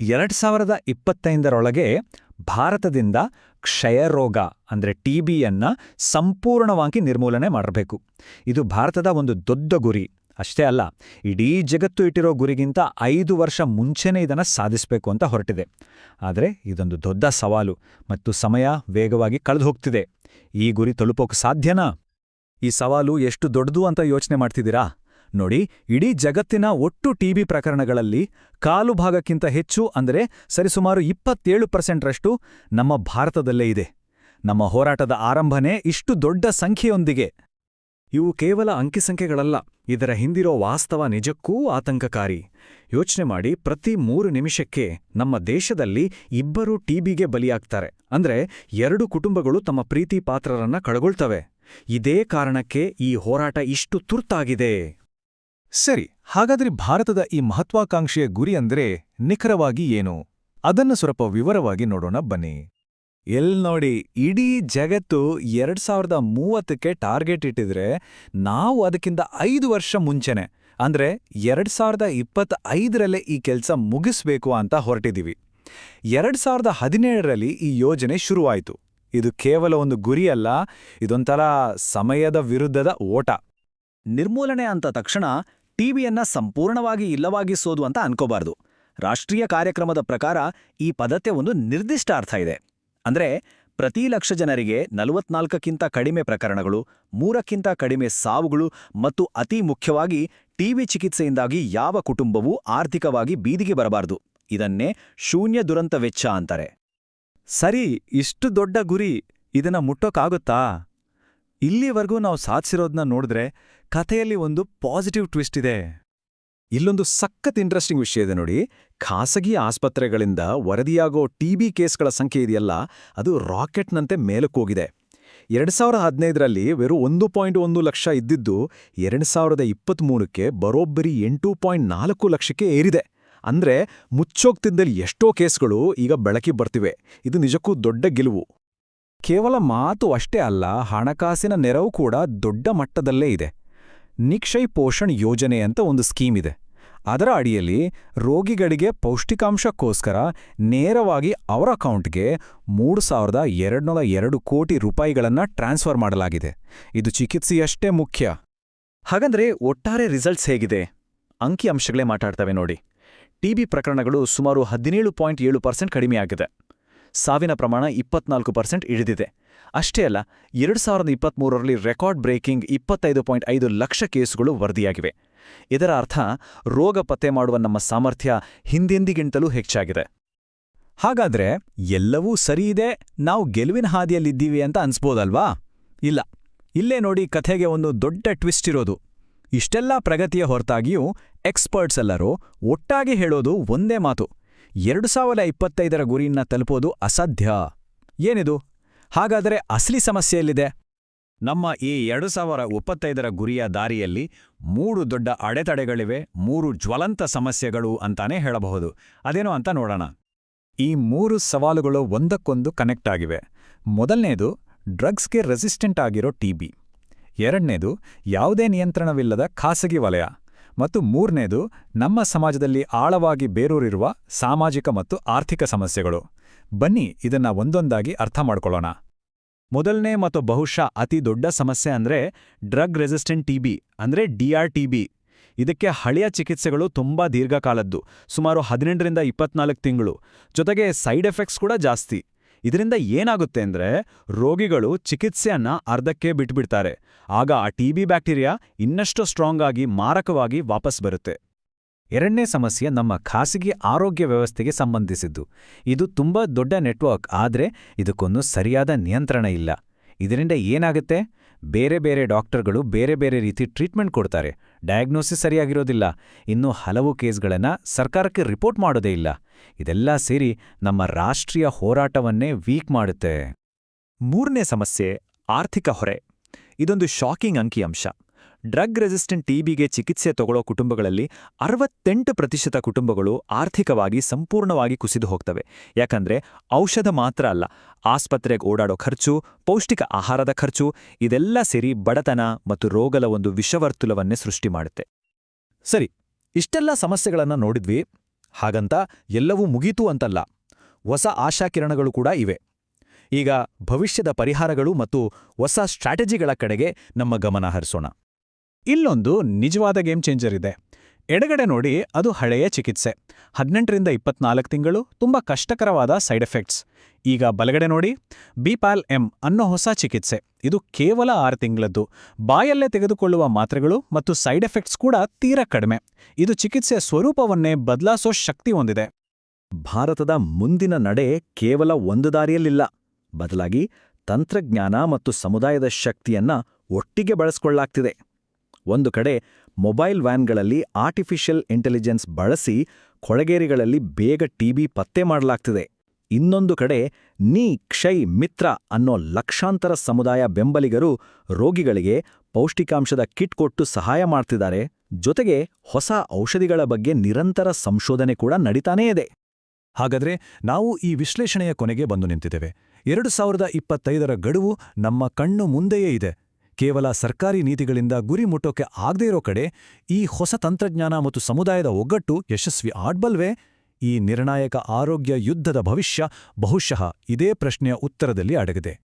ಎರಡ್ ಸಾವಿರದ ಇಪ್ಪತ್ತೈದರೊಳಗೆ ಭಾರತದಿಂದ ಕ್ಷಯರೋಗ, ಅಂದ್ರೆ ಟಿಬಿಯನ್ನ ಸಂಪೂರ್ಣವಾಗಿ ನಿರ್ಮೂಲನೆ ಮಾಡಬೇಕು. ಇದು ಭಾರತದ ಒಂದು ದೊಡ್ಡ ಗುರಿ. ಅಷ್ಟೇ ಅಲ್ಲ, ಇಡೀ ಜಗತ್ತು ಇಟ್ಟಿರೋ ಗುರಿಗಿಂತ ಐದು ವರ್ಷ ಮುಂಚೆನೇ ಇದನ್ನು ಸಾಧಿಸಬೇಕು ಅಂತ ಹೊರಟಿದೆ. ಆದರೆ ಇದೊಂದು ದೊಡ್ಡ ಸವಾಲು ಮತ್ತು ಸಮಯ ವೇಗವಾಗಿ ಕಳೆದು ಹೋಗ್ತಿದೆ ಈ ಗುರಿ ತಲುಪೋಕೆ ಸಾಧ್ಯನಾ? ಈ ಸವಾಲು ಎಷ್ಟು ದೊಡ್ಡದು ಅಂತ ಯೋಚನೆ ಮಾಡ್ತಿದ್ದೀರಾ? ನೋಡಿ, ಇಡೀ ಜಗತ್ತಿನ ಒಟ್ಟು ಟಿಬಿ ಪ್ರಕರಣಗಳಲ್ಲಿ ಕಾಲು ಭಾಗಕ್ಕಿಂತ ಹೆಚ್ಚು, ಅಂದರೆ ಸರಿಸುಮಾರು ಇಪ್ಪತ್ತೇಳು ಪರ್ಸೆಂಟ್ರಷ್ಟು ನಮ್ಮ ಭಾರತದಲ್ಲೇ ಇದೆ. ನಮ್ಮ ಹೋರಾಟದ ಆರಂಭನೇ ಇಷ್ಟು ದೊಡ್ಡ ಸಂಖ್ಯೆಯೊಂದಿಗೆ. ಇವು ಕೇವಲ ಅಂಕಿಸಂಖ್ಯೆಗಳಲ್ಲ ಇದರ ಹಿಂದಿರೋ ವಾಸ್ತವ ನಿಜಕ್ಕೂ ಆತಂಕಕಾರಿ. ಯೋಚನೆ ಮಾಡಿ, ಪ್ರತಿ ಮೂರು ನಿಮಿಷಕ್ಕೆ ನಮ್ಮ ದೇಶದಲ್ಲಿ ಇಬ್ಬರು ಟಿಬಿಗೆ ಬಲಿಯಾಗ್ತಾರೆ. ಅಂದ್ರೆ, ಎರಡು ಕುಟುಂಬಗಳು ತಮ್ಮ ಪ್ರೀತಿ ಪಾತ್ರರನ್ನ ಕಳಗೊಳ್ತವೆ. ಇದೇ ಕಾರಣಕ್ಕೆ ಈ ಹೋರಾಟ ಇಷ್ಟು ತುರ್ತಾಗಿದೆ. ಸರಿ, ಹಾಗಾದ್ರೆ ಭಾರತದ ಈ ಮಹತ್ವಾಕಾಂಕ್ಷೆಯ ಗುರಿ ಅಂದ್ರೆ ನಿಖರವಾಗಿ ಏನು? ಅದನ್ನು ಸ್ವಲ್ಪ ವಿವರವಾಗಿ ನೋಡೋಣ, ಬನ್ನಿ. ಎಲ್ ನೋಡಿ, ಇಡೀ ಜಗತ್ತು ಎರಡ್ ಸಾವಿರದ ಮೂವತ್ತಕ್ಕೆ ಟಾರ್ಗೆಟ್ ಇಟ್ಟಿದ್ರೆ ನಾವು ಅದಕ್ಕಿಂತ ಐದು ವರ್ಷ ಮುಂಚೆನೆ, ಅಂದ್ರೆ ಎರಡ್ ಸಾವಿರದ ಇಪ್ಪತ್ತೈದರಲ್ಲೇ ಈ ಕೆಲಸ ಮುಗಿಸ್ಬೇಕು ಅಂತ ಹೊರಟಿದ್ದೀವಿ ಎರಡ್ ಸಾವಿರದ ಹದಿನೇಳರಲ್ಲಿ ಈ ಯೋಜನೆ ಶುರುವಾಯಿತು. ಇದು ಕೇವಲ ಒಂದು ಗುರಿಯಲ್ಲ ಇದೊಂಥರ ಸಮಯದ ವಿರುದ್ಧದ ಓಟ. ನಿರ್ಮೂಲನೆ ಅಂತ ತಕ್ಷಣ ಟಿಬಿಯನ್ನ ಸಂಪೂರ್ಣವಾಗಿ ಇಲ್ಲವಾಗಿಸೋದು ಅಂತ ಅನ್ಕೋಬಾರ್ದು. ರಾಷ್ಟ್ರೀಯ ಕಾರ್ಯಕ್ರಮದ ಪ್ರಕಾರ ಈ ಪದಕ್ಕೆ ಒಂದು ನಿರ್ದಿಷ್ಟ ಅರ್ಥ ಇದೆ. ಅಂದ್ರೆ ಪ್ರತಿ ಲಕ್ಷ ಜನರಿಗೆ ನಲವತ್ನಾಲ್ಕಕ್ಕಿಂತ ಕಡಿಮೆ ಪ್ರಕರಣಗಳು, ಮೂರಕ್ಕಿಂತ ಕಡಿಮೆ ಸಾವುಗಳು ಮತ್ತು ಅತಿ ಮುಖ್ಯವಾಗಿ ಟಿವಿ ಚಿಕಿತ್ಸೆಯಿಂದಾಗಿ ಯಾವ ಕುಟುಂಬವೂ ಆರ್ಥಿಕವಾಗಿ ಬೀದಿಗೆ ಬರಬಾರದು. ಇದನ್ನೇ ಶೂನ್ಯ ದುರಂತ ವೆಚ್ಚ ಅಂತಾರೆ. ಸರಿ, ಇಷ್ಟು ದೊಡ್ಡ ಗುರಿ ಇದನ್ನ ಮುಟ್ಟೋಕ್ಕಾಗುತ್ತಾ ಇಲ್ಲಿವರೆಗೂ ನಾವು ಸಾಧಿಸಿರೋದನ್ನ ನೋಡಿದ್ರೆ ಕಥೆಯಲ್ಲಿ ಒಂದು ಪಾಸಿಟಿವ್ ಟ್ವಿಸ್ಟ್ ಇದೆ. ಇಲ್ಲೊಂದು ಸಖತ್ ಇಂಟ್ರೆಸ್ಟಿಂಗ್ ವಿಷಯ ಇದೆ ನೋಡಿ. ಖಾಸಗಿ ಆಸ್ಪತ್ರೆಗಳಿಂದ ವರದಿಯಾಗೋ ಟಿಬಿ ಕೇಸ್ಗಳ ಸಂಖ್ಯೆ ಇದೆಯಲ್ಲ, ಅದು ರಾಕೆಟ್ನಂತೆ ಮೇಲಕ್ಕೋಗಿದೆ ಎರಡು ಸಾವಿರದ ಹದಿನೈದರಲ್ಲಿ ವೆರು ಒಂದು ಪಾಯಿಂಟ್ ಒಂದು ಲಕ್ಷ ಇದ್ದಿದ್ದು, ಎರಡು ಸಾವಿರದ ಇಪ್ಪತ್ತ್ಮೂರಕ್ಕೆ ಬರೋಬ್ಬರಿ ಎಂಟು ಪಾಯಿಂಟ್ ನಾಲ್ಕು ಲಕ್ಷಕ್ಕೆ ಏರಿದೆ. ಅಂದ್ರೆ ಮುಚ್ಚೋಗ್ತಿದ್ದಲ್ಲಿ ಎಷ್ಟೋ ಕೇಸ್ಗಳು ಈಗ ಬೆಳಕಿ ಬರ್ತಿವೆ. ಇದು ನಿಜಕ್ಕೂ ದೊಡ್ಡ ಗೆಲುವು. ಕೇವಲ ಮಾತು ಅಷ್ಟೇ ಅಲ್ಲ, ಹಣಕಾಸಿನ ನೆರವು ಕೂಡ ದೊಡ್ಡ ಮಟ್ಟದಲ್ಲೇ ಇದೆ. ನಿಕ್ಷಯ್ ಪೋಷಣ್ ಯೋಜನೆ ಅಂತ ಒಂದು ಸ್ಕೀಮ್ ಇದೆ. ಅದರ ಅಡಿಯಲ್ಲಿ ರೋಗಿಗಳಿಗೆ ಪೌಷ್ಟಿಕಾಂಶಕ್ಕೋಸ್ಕರ ನೇರವಾಗಿ ಅವರ ಅಕೌಂಟ್ಗೆ ಮೂರು ಸಾವಿರದ ಎರಡುನೂರ ಎರಡು ಕೋಟಿ ರೂಪಾಯಿಗಳನ್ನು ಟ್ರಾನ್ಸ್ಫರ್ ಮಾಡಲಾಗಿದೆ. ಇದು ಚಿಕಿತ್ಸೆಯಷ್ಟೇ ಮುಖ್ಯ. ಹಾಗಂದ್ರೆ ಒಟ್ಟಾರೆ ರಿಸಲ್ಟ್ಸ್ ಹೇಗಿದೆ? ಅಂಕಿಅಂಶಗಳೇ ಮಾತಾಡ್ತವೆ ನೋಡಿ. ಟಿಬಿ ಪ್ರಕರಣಗಳು ಸುಮಾರು ಹದಿನೇಳು ಪಾಯಿಂಟ್ ಏಳು ಪರ್ಸೆಂಟ್ ಕಡಿಮೆಯಾಗಿದೆ ಸಾವಿನ ಪ್ರಮಾಣ ಇಪ್ಪತ್ನಾಲ್ಕು ಪರ್ಸೆಂಟ್ ಇಳಿದಿದೆ. ಅಷ್ಟೇ ಅಲ್ಲ, ಎರಡು ಸಾವಿರದ ಇಪ್ಪತ್ಮೂರರಲ್ಲಿ ರೆಕಾರ್ಡ್ ಬ್ರೇಕಿಂಗ್ ಇಪ್ಪತ್ತೈದು ಪಾಯಿಂಟ್ ಐದು ಲಕ್ಷ ಕೇಸುಗಳು ವರದಿಯಾಗಿವೆ. ಇದರ ಅರ್ಥ, ರೋಗ ಪತ್ತೆ ಮಾಡುವ ನಮ್ಮ ಸಾಮರ್ಥ್ಯ ಹಿಂದೆಂದಿಗಿಂತಲೂ ಹೆಚ್ಚಾಗಿದೆ. ಹಾಗಾದ್ರೆ, ಎಲ್ಲವೂ ಸರಿಯಿದೆ ನಾವು ಗೆಲುವಿನ ಹಾದಿಯಲ್ಲಿದ್ದೀವಿ ಅಂತ ಅನ್ಸ್ಬೋದಲ್ವಾ? ಇಲ್ಲ. ಇಲ್ಲೇ ನೋಡಿ ಕಥೆಗೆ ಒಂದು ದೊಡ್ಡ ಟ್ವಿಸ್ಟ್ ಇರೋದು. ಇಷ್ಟೆಲ್ಲ ಪ್ರಗತಿಯ ಹೊರತಾಗಿಯೂ ಎಕ್ಸ್ಪರ್ಟ್ಸ್ ಎಲ್ಲರೂ ಒಟ್ಟಾಗಿ ಹೇಳೋದು ಒಂದೇ ಮಾತು. ಎರಡು ಸಾವಿರ ಇಪ್ಪತ್ತೈದರ ಗುರಿಯನ್ನ ತಲುಪೋದು ಅಸಾಧ್ಯ. ಏನಿದು? ಹಾಗಾದರೆ ಅಸಲಿ ಸಮಸ್ಯೆಯಲ್ಲಿದೆ ನಮ್ಮ ಈ ಎರಡು ಸಾವಿರ ಇಪ್ಪತ್ತೈದರ ಗುರಿಯ ದಾರಿಯಲ್ಲಿ ಮೂರು ದೊಡ್ಡ ಅಡೆತಡೆಗಳಿವೆ, ಮೂರು ಜ್ವಲಂತ ಸಮಸ್ಯೆಗಳು ಅಂತಾನೆ ಹೇಳಬಹುದು. ಅದೇನೋ ಅಂತ ನೋಡೋಣ. ಈ ಮೂರು ಸವಾಲುಗಳು ಒಂದಕ್ಕೊಂದು ಕನೆಕ್ಟ್ ಆಗಿವೆ. ಮೊದಲನೇದು ಡ್ರಗ್ಸ್ಗೆ ರೆಸಿಸ್ಟೆಂಟ್ ಆಗಿರೋ ಟಿಬಿ ಎರಡನೇದು, ಯಾವುದೇ ನಿಯಂತ್ರಣವಿಲ್ಲದ ಖಾಸಗಿ ವಲಯ. ಮತ್ತು ಮೂರನೇದು ನಮ್ಮ ಸಮಾಜದಲ್ಲಿ ಆಳವಾಗಿ ಬೇರೂರಿರುವ ಸಾಮಾಜಿಕ ಮತ್ತು ಆರ್ಥಿಕ ಸಮಸ್ಯೆಗಳು. ಬನ್ನಿ ಇದನ್ನ ಒಂದೊಂದಾಗಿ ಅರ್ಥ ಮಾಡಿಕೊಳ್ಳೋಣ. ಮೊದಲನೇ ಮತ್ತು ಬಹುಶಃ ಅತಿ ದೊಡ್ಡ ಸಮಸ್ಯೆ ಅಂದ್ರೆ ಡ್ರಗ್ ರೆಸಿಸ್ಟೆಂಟ್ ಟಿಬಿ ಅಂದ್ರೆ ಡಿಆರ್ ಟಿಬಿ ಇದಕ್ಕೆ ಹಳೆಯ ಚಿಕಿತ್ಸೆಗಳು ತುಂಬಾ ದೀರ್ಘಕಾಲದ್ದು, ಸುಮಾರು ಹದಿನೆಂಟರಿಂದ ಇಪ್ಪತ್ನಾಲ್ಕು ತಿಂಗಳು. ಜೊತೆಗೆ ಸೈಡ್ ಎಫೆಕ್ಟ್ಸ್ ಕೂಡ ಜಾಸ್ತಿ. ಇದರಿಂದ ಏನಾಗುತ್ತೆ ಅಂದ್ರೆ ರೋಗಿಗಳು ಚಿಕಿತ್ಸೆಯನ್ನು ಅರ್ಧಕ್ಕೆ ಬಿಟ್ಬಿಡ್ತಾರೆ. ಆಗ ಆ ಟಿ ಬಿ ಬ್ಯಾಕ್ಟೀರಿಯಾ ಇನ್ನಷ್ಟು ಸ್ಟ್ರಾಂಗ್ ಆಗಿ ಮಾರಕವಾಗಿ ವಾಪಸ್ ಬರುತ್ತೆ. ಎರಡನೇ ಸಮಸ್ಯೆ ನಮ್ಮ ಖಾಸಗಿ ಆರೋಗ್ಯ ವ್ಯವಸ್ಥೆಗೆ ಸಂಬಂಧಿಸಿದ್ದು. ಇದು ತುಂಬಾ ದೊಡ್ಡ ನೆಟ್ವರ್ಕ್ ಆದ್ರೆ ಇದಕ್ಕೊಂದು ಸರಿಯಾದ ನಿಯಂತ್ರಣ ಇಲ್ಲ. ಇದರಿಂದ ಏನಾಗುತ್ತೆ? ಬೇರೆ ಬೇರೆ ಡಾಕ್ಟರ್ಗಳು ಬೇರೆ ಬೇರೆ ರೀತಿ ಟ್ರೀಟ್ಮೆಂಟ್ ಕೊಡ್ತಾರೆ. ಡಯಾಗ್ನೋಸಿಸ್ ಸರಿಯಾಗಿರೋದಿಲ್ಲ. ಇನ್ನೂ ಹಲವು ಕೇಸ್ಗಳನ್ನು ಸರ್ಕಾರಕ್ಕೆ ರಿಪೋರ್ಟ್ ಮಾಡೋದೇ ಇಲ್ಲ. ಇದೆಲ್ಲ ಸೇರಿ ನಮ್ಮ ರಾಷ್ಟ್ರೀಯ ಹೋರಾಟವನ್ನೇ ವೀಕ್ ಮಾಡುತ್ತೆ. ಮೂರನೇ ಸಮಸ್ಯೆ, ಆರ್ಥಿಕ ಹೊರೆ. ಇದೊಂದು ಶಾಕಿಂಗ್ ಅಂಕಿಅಂಶ. ಡ್ರಗ್ ರೆಸಿಸ್ಟೆಂಟ್ ಟಿಬಿಗೆ ಚಿಕಿತ್ಸೆ ತಗೊಳ್ಳೋ ಕುಟುಂಬಗಳಲ್ಲಿ ಅರವತ್ತೆಂಟು ಪ್ರತಿಶತ ಕುಟುಂಬಗಳು ಆರ್ಥಿಕವಾಗಿ ಸಂಪೂರ್ಣವಾಗಿ ಕುಸಿದು ಹೋಗ್ತವೆ. ಯಾಕಂದ್ರೆ ಔಷಧ ಮಾತ್ರ ಅಲ್ಲ, ಆಸ್ಪತ್ರೆಗೆ ಓಡಾಡೋ ಖರ್ಚು, ಪೌಷ್ಟಿಕ ಆಹಾರದ ಖರ್ಚು, ಇದೆಲ್ಲ ಸೇರಿ ಬಡತನ ಮತ್ತು ರೋಗದ ಒಂದು ವಿಷವರ್ತುಲವನ್ನೇ ಸೃಷ್ಟಿ ಮಾಡುತ್ತೆ. ಸರಿ, ಇಷ್ಟೆಲ್ಲ ಸಮಸ್ಯೆಗಳನ್ನು ನೋಡಿದ್ವಿ. ಹಾಗಂತ ಎಲ್ಲವೂ ಮುಗೀತು ಅಂತಲ್ಲ. ಹೊಸ ಆಶಾಕಿರಣಗಳು ಕೂಡ ಇವೆ. ಈಗ ಭವಿಷ್ಯದ ಪರಿಹಾರಗಳು ಮತ್ತು ಹೊಸ ಸ್ಟ್ರಾಟಜಿಗಳ ಕಡೆಗೆ ನಮ್ಮ ಗಮನ ಹರಿಸೋಣ. ಇಲ್ಲೊಂದು ನಿಜವಾದ ಗೇಮ್ ಚೇಂಜರ್ ಇದೆ. ಎಡಗಡೆ ನೋಡಿ ಅದು ಹಳೆಯ ಚಿಕಿತ್ಸೆ. ಹದಿನೆಂಟರಿಂದ ಇಪ್ಪತ್ನಾಲ್ಕು ತಿಂಗಳು, ತುಂಬ ಕಷ್ಟಕರವಾದ ಸೈಡ್ ಎಫೆಕ್ಟ್ಸ್. ಈಗ ಬಲಗಡೆ ನೋಡಿ, ಬಿಪಾಲ್ ಎಂ ಅನ್ನೋ ಹೊಸ ಚಿಕಿತ್ಸೆ. ಇದು ಕೇವಲ ಆರು ತಿಂಗಳದ್ದು. ಬಾಯಲ್ಲೇ ತೆಗೆದುಕೊಳ್ಳುವ ಮಾತ್ರೆಗಳು ಮತ್ತು ಸೈಡ್ ಎಫೆಕ್ಟ್ಸ್ ಕೂಡ ತೀರಾ ಕಡಿಮೆ. ಇದು ಚಿಕಿತ್ಸೆಯ ಸ್ವರೂಪವನ್ನೇ ಬದಲಾಸೋ ಶಕ್ತಿ ಹೊಂದಿದೆ. ಭಾರತದ ಮುಂದಿನ ನಡೆ ಕೇವಲ ಒಂದು ದಾರಿಯಲ್ಲಿಲ್ಲ. ಬದಲಾಗಿ ತಂತ್ರಜ್ಞಾನ ಮತ್ತು ಸಮುದಾಯದ ಶಕ್ತಿಯನ್ನ ಒಟ್ಟಿಗೆ ಬಳಸ್ಕೊಳ್ಳಾಗ್ತಿದೆ. ಒಂದು ಕಡೆ ಮೊಬೈಲ್ ವ್ಯಾನ್ಗಳಲ್ಲಿ ಆರ್ಟಿಫಿಷಿಯಲ್ ಇಂಟೆಲಿಜೆನ್ಸ್ ಬಳಸಿ ಕೊಳಗೇರಿಗಳಲ್ಲಿ ಬೇಗ ಟಿಬಿ ಪತ್ತೆ ಮಾಡಲಾಗ್ತಿದೆ. ಇನ್ನೊಂದು ಕಡೆ, ನೀ ಕ್ಷಯ್ ಮಿತ್ರ ಅನ್ನೋ ಲಕ್ಷಾಂತರ ಸಮುದಾಯ ಬೆಂಬಲಿಗರು ರೋಗಿಗಳಿಗೆ ಪೌಷ್ಟಿಕಾಂಶದ ಕಿಟ್ ಕೊಟ್ಟು ಸಹಾಯ ಮಾಡ್ತಿದ್ದಾರೆ. ಜೊತೆಗೆ ಹೊಸ ಔಷಧಿಗಳ ಬಗ್ಗೆ ನಿರಂತರ ಸಂಶೋಧನೆ ಕೂಡ ನಡೀತಾನೇ ಇದೆ. ಹಾಗಾದ್ರೆ ನಾವು ಈ ವಿಶ್ಲೇಷಣೆಯ ಕೊನೆಗೆ ಬಂದು ನಿಂತಿದ್ದೇವೆ. ಎರಡು ಸಾವಿರದ ಇಪ್ಪತ್ತೈದರ ಗಡುವು ನಮ್ಮ ಕಣ್ಣು ಮುಂದೆಯೇ ಇದೆ. ಕೇವಲ ಸರ್ಕಾರಿ ನೀತಿಗಳಿಂದ ಗುರಿ ಮುಟ್ಟೋಕೆ ಆಗದೇ ಇರೋ ಕಡೆ ಈ ಹೊಸ ತಂತ್ರಜ್ಞಾನ ಮತ್ತು ಸಮುದಾಯದ ಒಗ್ಗಟ್ಟು ಯಶಸ್ವಿ ಆಡ್ಬಲ್ವೇ? ಈ ನಿರ್ಣಾಯಕ ಆರೋಗ್ಯ ಯುದ್ಧದ ಭವಿಷ್ಯ ಬಹುಶಃ ಇದೇ ಪ್ರಶ್ನೆಯ ಉತ್ತರದಲ್ಲಿ ಅಡಗಿದೆ.